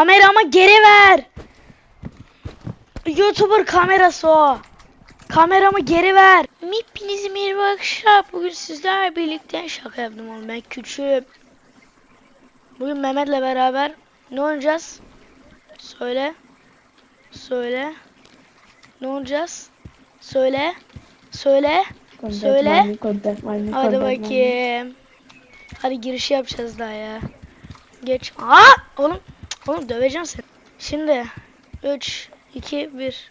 Kameramı geri ver. YouTuber kamerası o. Kameramı geri ver. Hepinize merhaba arkadaşlar. Bugün sizlerle birlikte şaka yaptım oğlum. Ben küçüğüm. Bugün Mehmet'le beraber ne oynayacağız? Söyle. Söyle. Ne oynayacağız? Söyle. Söyle. Söyle. Hadi bakayım. Hadi giriş yapacağız daha ya. Geç. Aa! Oğlum, oğlum döveceğim seni. Şimdi 3 2 1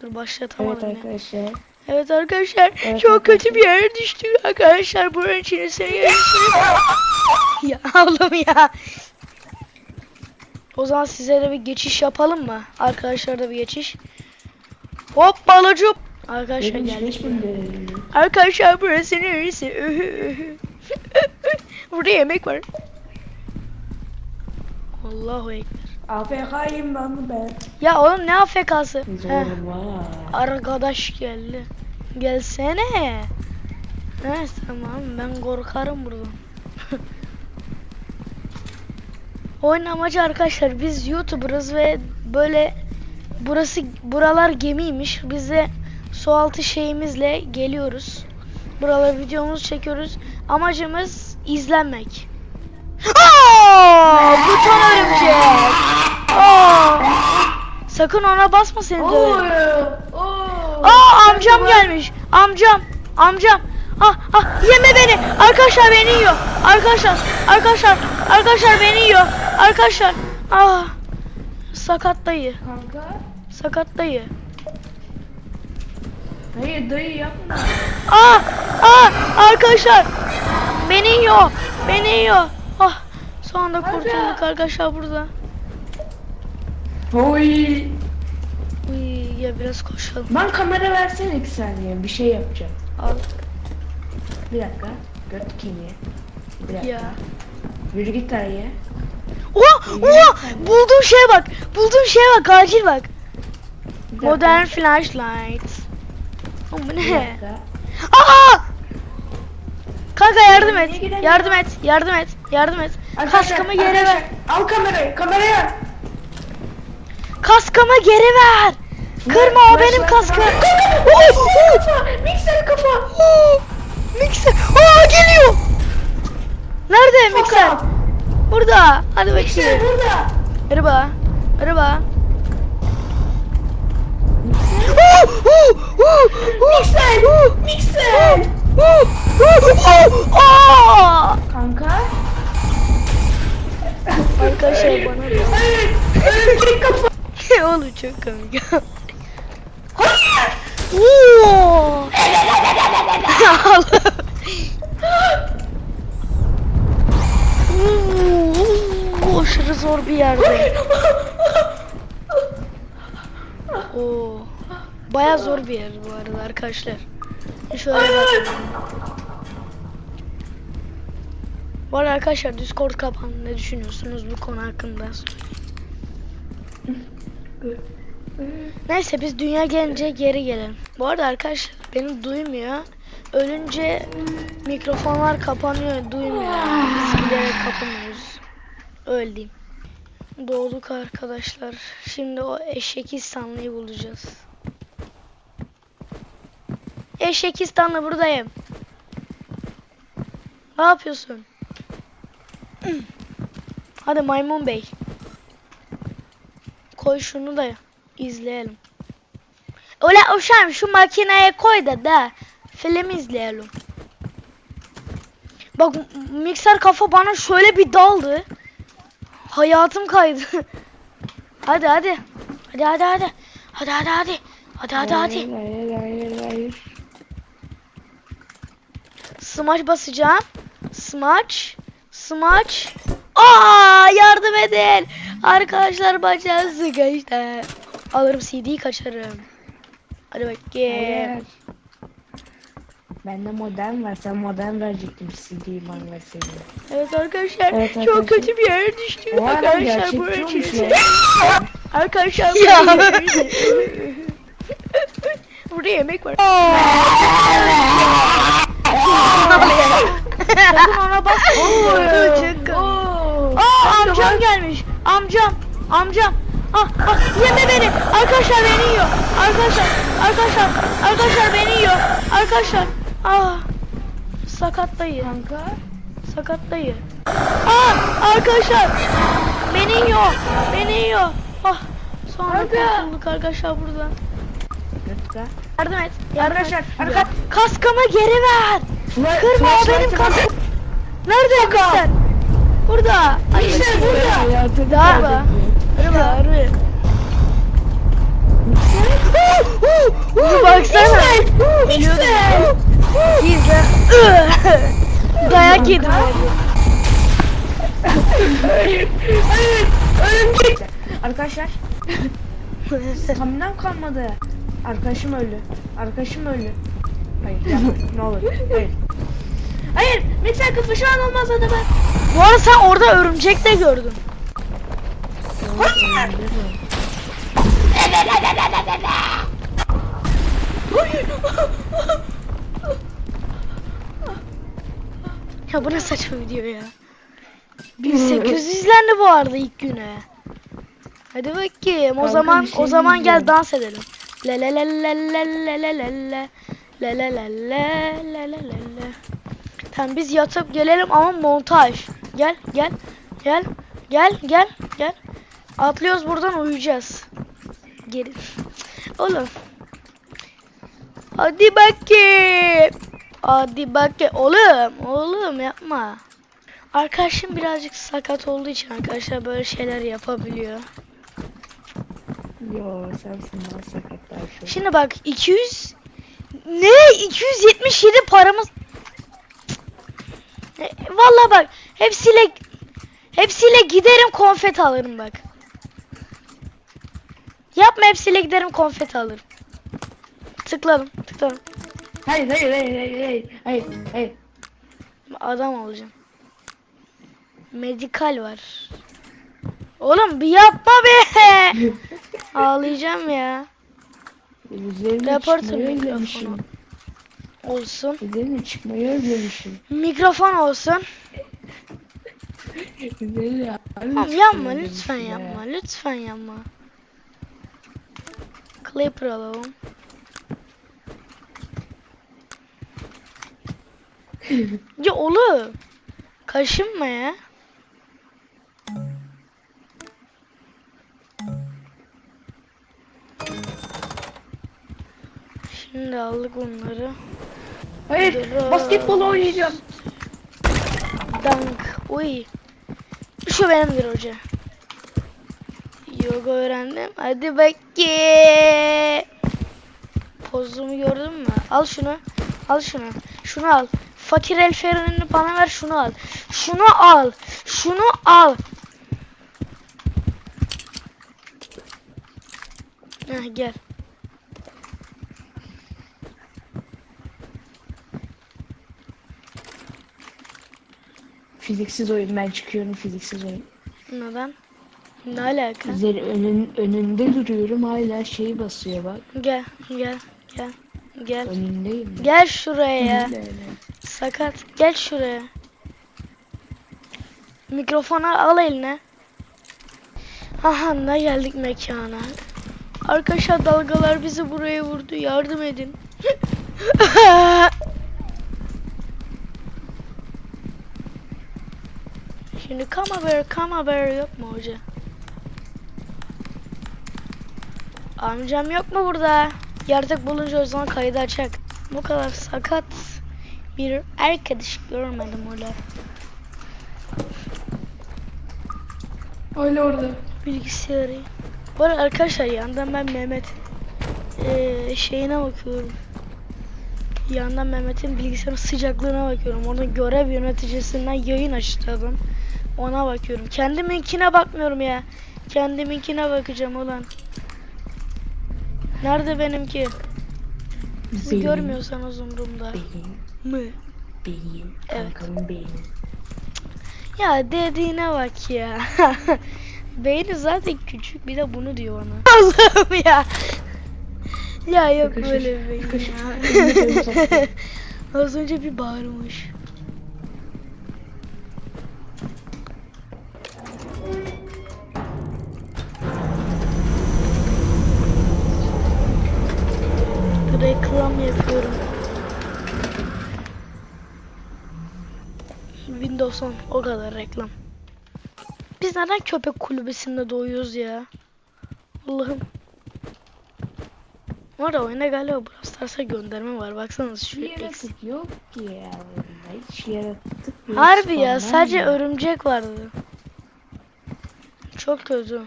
Dur Evet başlatamadım ya. arkadaşlar. Evet arkadaşlar Evet çok kötü arkadaşlar. bir yere düştük arkadaşlar. Buranın içerisine yarıştık. ya oğlum ya. O zaman size de bir geçiş yapalım mı? Arkadaşlar da bir geçiş. Hop balacup. Arkadaşlar geldik. Arkadaşlar burası neresi? Burada yemek var. Allahu ekber. AFK'yim ben ben. Ya oğlum ne AFK'sı? Heh, arkadaş geldi. Gelsene. He tamam ben korkarım buradan. Oyun amacı arkadaşlar biz YouTuber'ız ve böyle burası buralar gemiymiş. Biz de su altı şeyimizle geliyoruz. Buralara videomuzu çekiyoruz. Amacımız izlenmek. Aa, buton örümcek. Aa, sakın ona basma seni döverim. Aa amcam gelmiş. Amcam. Amcam. Ah ah yeme beni. Arkadaşlar beni yiyor. Arkadaşlar. Arkadaşlar. Arkadaşlar beni yiyor. Arkadaşlar. Ah. Sakat dayı. Kanka. Sakat dayı. Hayır dayı yapma. Ah ah arkadaşlar. Beni yiyor. Beni yiyor. Son anda kurtulduk arkadaşlar burada. Oy. Uy, ya biraz koşalım. Ben kamera versene iki saniye. Bir şey yapacağım. Al. Bir dakika. Göt kemiği. Bir dakika. Ya. Yürü git dayı. Oha! Oha! Bulduğum şeye bak. Bulduğum şeye bak. Acil bak. Bir dakika. Modern flashlight. Oğlum bu ne? Aa! Kanka yardım et. Yardım et. Yardım et. Yardım et. Arkadaşlar, Kaskımı geri ver. arkadaşlar, Al kamerayı. Kamerayı al. Kaskımı geri ver. Kırma o benim kaskım. Kafa. Mikser kafa. Mikser. Aa geliyor. Nerede mikser? Kafa. Burada. Hadi Mikser bakayım. burada. Merhaba. Merhaba. Mikser. Mikser. Kanka. Arkadaşlar bana da. Oğlum çok komik. Hayır. Oo! Oo, aşırı zor bir yerde. Oo. Baya zor bir yer bu arada arkadaşlar. Şöyle bakın. Bu arada arkadaşlar Discord kapandı. Ne düşünüyorsunuz bu konu hakkında? Neyse biz dünya gelince geri gelelim. Bu arada arkadaşlar beni duymuyor. Ölünce mikrofonlar kapanıyor, duymuyor. Biz giderek kapanıyoruz. Diyeyim. Doğduk arkadaşlar. Şimdi o eşek İstanlı'yı bulacağız. Eşek İstanlı buradayım. Ne yapıyorsun? Hadi maymun bey. Koy şunu da izleyelim. Öyle uşağım şu makineye koy da da film izleyelim. Bak mikser kafa bana şöyle bir daldı. Hayatım kaydı. hadi hadi. Hadi hadi hadi. Hadi hadi hadi. Hadi hadi hadi. Hayır hayır hayır hayır. Smash basacağım. Smash. Smash. Aa yardım edin. Arkadaşlar bacağı sıkıştı. Alırım CD'yi kaçarım. Hadi bakayım. Bende modem var. Sen modem verecektin CD'yi bana verseydin. Evet arkadaşlar Evet çok arkadaşlar. kötü bir yere düştük. O arkadaşlar ya. Arkadaşlar Ya. buraya Burada yemek var. Sakın ona basma. Oo. Çok komik. Oo. Aa amcam gelmiş. Amcam. Amcam. Ah ah yeme beni. Arkadaşlar beni yiyor. Arkadaşlar. Arkadaşlar. Arkadaşlar beni yiyor. Arkadaşlar. Ah. Sakat dayı. Kanka. Sakat dayı. Ah arkadaşlar. Beni yiyor. Beni yiyor. Ah. Sonra kurtulduk arkadaşlar buradan. Dakika. Yardım et. Yardım Arkadaşlar, et. arka- Kaskımı geri ver. Fla- Kırma o benim kaskım. Nerede arkadaşlar? Burada. İşte burada. Daha mı? Araba. Baksana. Ölüyordum. Gizle. Dayak yedim. Arkadaşlar staminam kalmadı. Arkadaşım öldü. Arkadaşım öldü. Hayır yapma ne olur. Hayır. Hayır lütfen kafa şu an olmaz adamı. Bu arada sen orada örümcek de gördün. Ya bu ne saçma video ya. 1800 izlendi bu arada ilk güne. Hadi bakayım. O Kanka zaman şey o zaman gel dans edelim. Le le le le le le le le le. Le le le le le le le le. Tamam biz yatıp gelelim ama montaj. Gel gel gel gel gel gel. Atlıyoruz buradan uyuyacağız. Geri. Oğlum. Hadi bakayım. Hadi bakayım. Oğlum oğlum yapma. Arkadaşım birazcık sakat olduğu için arkadaşlar böyle şeyler yapabiliyor. Yo sensin daha sakatlar şu. Şimdi bak 200 ne 277 paramız E, Vallahi bak hepsiyle hepsiyle giderim konfet alırım bak. Yapma hepsiyle giderim konfet alırım. Tıkladım tıkladım. Hayır hayır hayır hayır hayır hayır hayır. Adam olacağım. Medikal var. Oğlum bir yapma be. Ağlayacağım ya. Üzerine Reporter çıkmayı mikrofonu. özlemişim. Olsun. Üzerine çıkmayı özlemişim. Mikrofon olsun. Üzerine Tamam yapma lütfen yapma. Lütfen yapma. Clipper alalım. ya oğlum. Kaşınma ya. Şimdi aldık onları. Hayır Dur. basketbol oynayacağım. Dank. Uy. Şu benimdir hoca. Yoga öğrendim. Hadi bakayım. Pozumu gördün mü? Al şunu. Al şunu. Şunu al. Fakir el ferini bana ver şunu al. Şunu al. Şunu al. Heh, gel. Fiziksiz oyun ben çıkıyorum fiziksiz oyun. Neden? Ne alaka? Üzeri önün, önünde duruyorum hala şey basıyor bak. Gel, gel, gel, gel. Önündeyim. ben. Gel şuraya. Sakat. Gel şuraya. Mikrofonu al eline. Aha ne geldik mekana. Arkadaşlar dalgalar bizi buraya vurdu. Yardım edin. Şimdi come haber, come haber yok mu hoca? Amcam yok mu burada? Yaratık bulunca o zaman kaydı açacak. Bu kadar sakat bir arkadaş görmedim öyle. Öyle orada. Bilgisayarı. Bu arada arkadaşlar yandan ben Mehmet eee, şeyine bakıyorum. Yandan Mehmet'in bilgisayarın sıcaklığına bakıyorum. Orada görev yöneticisinden yayın açtı adam. Ona bakıyorum. Kendiminkine bakmıyorum ya. Kendiminkine bakacağım ulan. Nerede benimki? Beyin, görmüyorsanız umurumda. Beyin, Mı? beyin. Evet. Kankamın beyni. Ya dediğine bak ya. Beyni zaten küçük bir de bunu diyor bana. Allah'ım ya. Ya yok Yakışır, böyle bir beyin ya. Az önce bir bağırmış. Son. O kadar reklam. Biz neden köpek kulübesinde doğuyoruz ya? Allah'ım. Bu arada oyuna galiba Brawl Stars'a gönderme var. Baksanıza şu eksik. yok ki ya. Hiç yaratık yok. Harbi ya sadece mı? örümcek vardı. Çok kötü.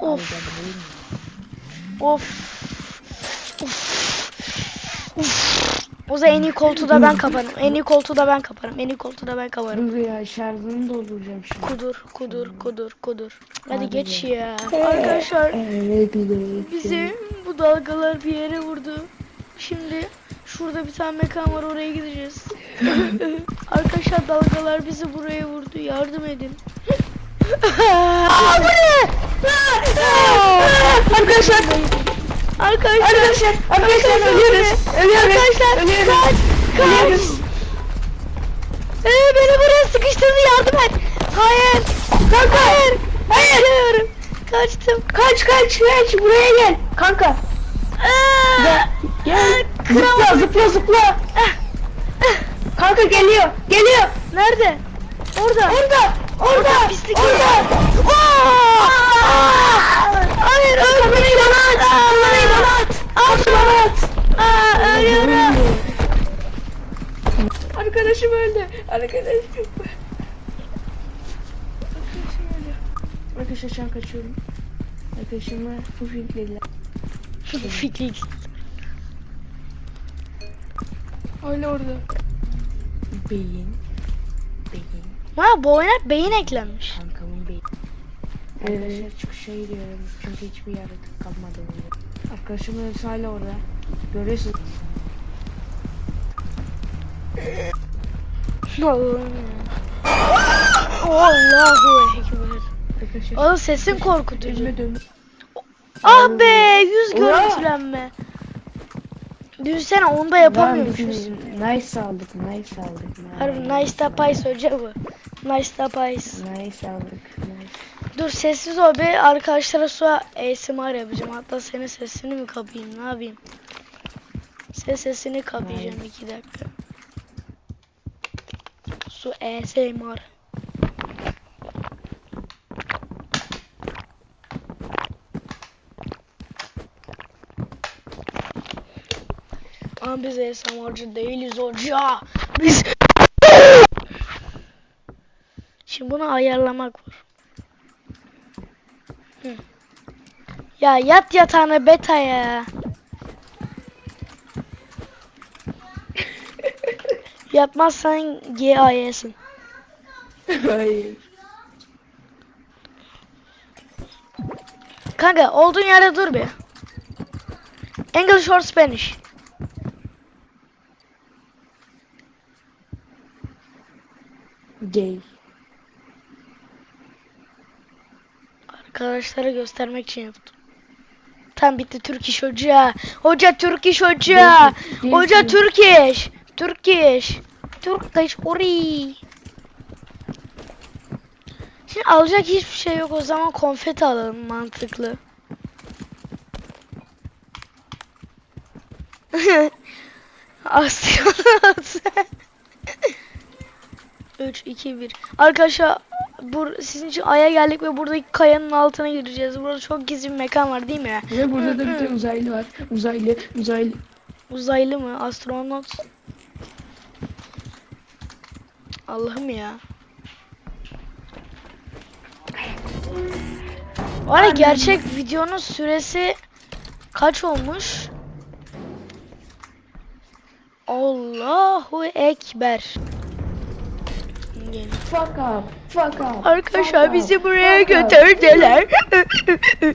Of. Of. Of. Zaman en iyi koltuğu da ben kaparım. En iyi koltuğu da ben kaparım. En iyi koltuğu da ben kaparım. Dur ya şarjını dolduracağım şimdi. Kudur, kudur, kudur, kudur. Hadi Hadi geç be. ya. Arkadaşlar Evet evet. bizi bu dalgalar bir yere vurdu. Şimdi şurada bir tane mekan var oraya gideceğiz. Arkadaşlar dalgalar bizi buraya vurdu. Yardım edin. Aa, bu ne? Arkadaşlar Arkadaşlar Arkadaşlar, arkadaşlar ölüyoruz. Ölüyoruz. Arkadaşlar ölüyoruz. kaç kaç. Ölüyoruz. Ee, beni buraya sıkıştırdı yardım et. Hayır. Kanka hayır. Hayır. Geliyorum. Kaçtım. Kaç kaç kaç buraya gel. Kanka Aa, gel. Gel. Zıpla zıpla zıpla. Kanka geliyor. Geliyor. Nerede? Orada. Orada. Orada. pislik Orada. Aa! Hayır Kamerayı bana at. Kamerayı bana at. At bana at. Aa, ölüyorum. Arkadaşım öldü. Arkadaşlar şu an kaçıyorum. Arkadaşımı fufinklediler. Fikri. Öyle orada. Beyin. Beyin. Ha bu oyuna beyin eklenmiş. Kankamın beyin. Arkadaşlar çıkışa gidiyorum. Çünkü hiçbir yaratık kalmadı burada. Arkadaşım öylesi hala orada. Görüyorsun. Allahu ekber. Oğlum sesin korkutucu. Ah be yüz görüntülenme. Düşünsene onu da yapamıyormuşuz. Nice aldık. Nice aldık. Harbi nice tapayız hoca bu. Nice tapayız. Nice aldık. Nice. Dur sessiz ol be arkadaşlara su ASMR yapacağım. Hatta senin sesini mi kapayım ne yapayım? Ses sesini kapayacağım Nice. iki dakika. Su ASMR. Ama biz ASMR'cı değiliz hoca. Biz Şimdi bunu ayarlamak var. Hı. Ya yat yatağına beta ya. Yatmazsan GAY'sin. Hayır. Kanka olduğun yerde dur bir. English or Spanish? Gay. Arkadaşlara göstermek için yaptım. Tam bitti Türk iş hoca. Hoca Türk iş hoca. Hoca. Türk iş. Türk iş ori. Şimdi alacak hiçbir şey yok o zaman konfeti alalım mantıklı. Astronot. 3 2 1. Arkadaşlar bu sizin için aya geldik ve buradaki kayanın altına gireceğiz. Burada çok gizli bir mekan var değil mi? Ve burada da bir tane uzaylı var. Uzaylı, uzaylı. Uzaylı mı? Astronot. Allah'ım ya. Var gerçek videonun süresi kaç olmuş? Allahu Ekber. Fuck up, fuck up. Arkadaşlar fuck bizi up, buraya fuck götürdüler.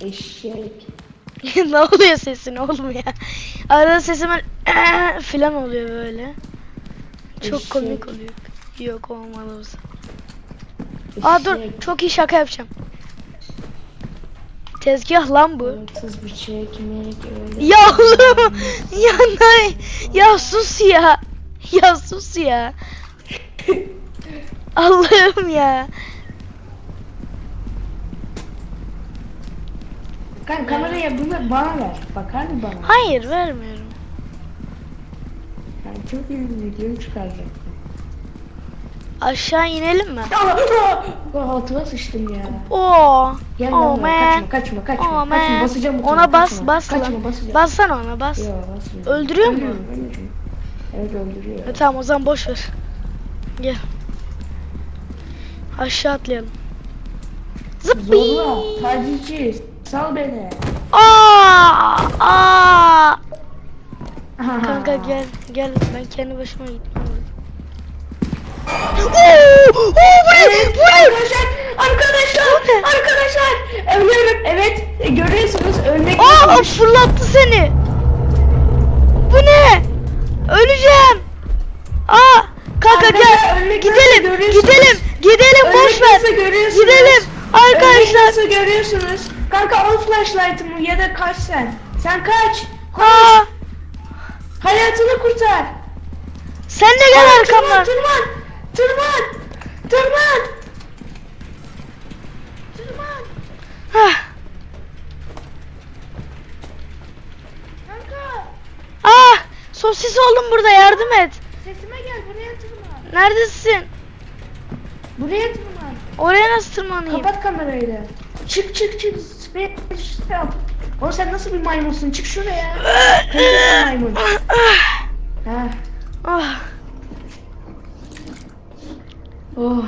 Eşek. ne oluyor sesin oğlum ya? Arada sesim filan oluyor böyle. Çok komik oluyor. Yok olsa. Aa dur çok iyi şaka yapacağım. Tezgah lan bu. Kız bir çekmek öyle. Ya oğlum ya nay ya sus ya. Ya sus ya. Allah'ım ya. Kanka kameraya bunu bana ver. Bakar mı bana? Hayır vermiyorum. İyi bir video çıkaracaktım. Aşağı inelim mi? Altıma sıçtım ya. Oo. Gel oh lan man. kaçma kaçma kaçma. Oh kaçma man. basacağım Ona bas kaçma. bas Kaçma lan. basacağım. Bassana ona bas. Yo, basmıyorum. Öldürüyor mu? Evet öldürüyor. E, tamam o zaman boş ver. Gel. Aşağı atlayalım. Zıppi. Zorla. Tacici. Sal beni. Aa! Aa! Kanka gel gel ben kendi başıma gitmem lazım. Oo! Oo, bu ne? Evet Bu ne? arkadaşlar. Arkadaşlar. Arkadaşlar. Ölüyorum. Evet. e, Görüyorsunuz. Ölmek Aa neymiş? fırlattı seni. Bu ne? Öleceğim. Aa kanka Arkadaşlar, gel. ölmek Gidelim. görüyorsunuz? Gidelim. Gidelim Ölmek boş ver. nasıl görüyorsunuz? Gidelim. Ölmek Arkadaşlar. nasıl görüyorsunuz? Kanka al flashlight'ımı ya da kaç sen. Sen kaç. Aa, Hayatını kurtar. sen de gel Tırman, arkamdan. Tırman. Tırman. Tırman. Tırman. Hah. Kanka. Ah, sosis oldum burada yardım et. Sesime gel buraya tırman. Neredesin? Buraya tırman. Oraya nasıl tırmanayım? Kapat kamerayı. Çık çık çık. Space yap. Oğlum sen nasıl bir maymunsun? Çık şuraya. Kaliteli maymun. Ha. Ah, Oh.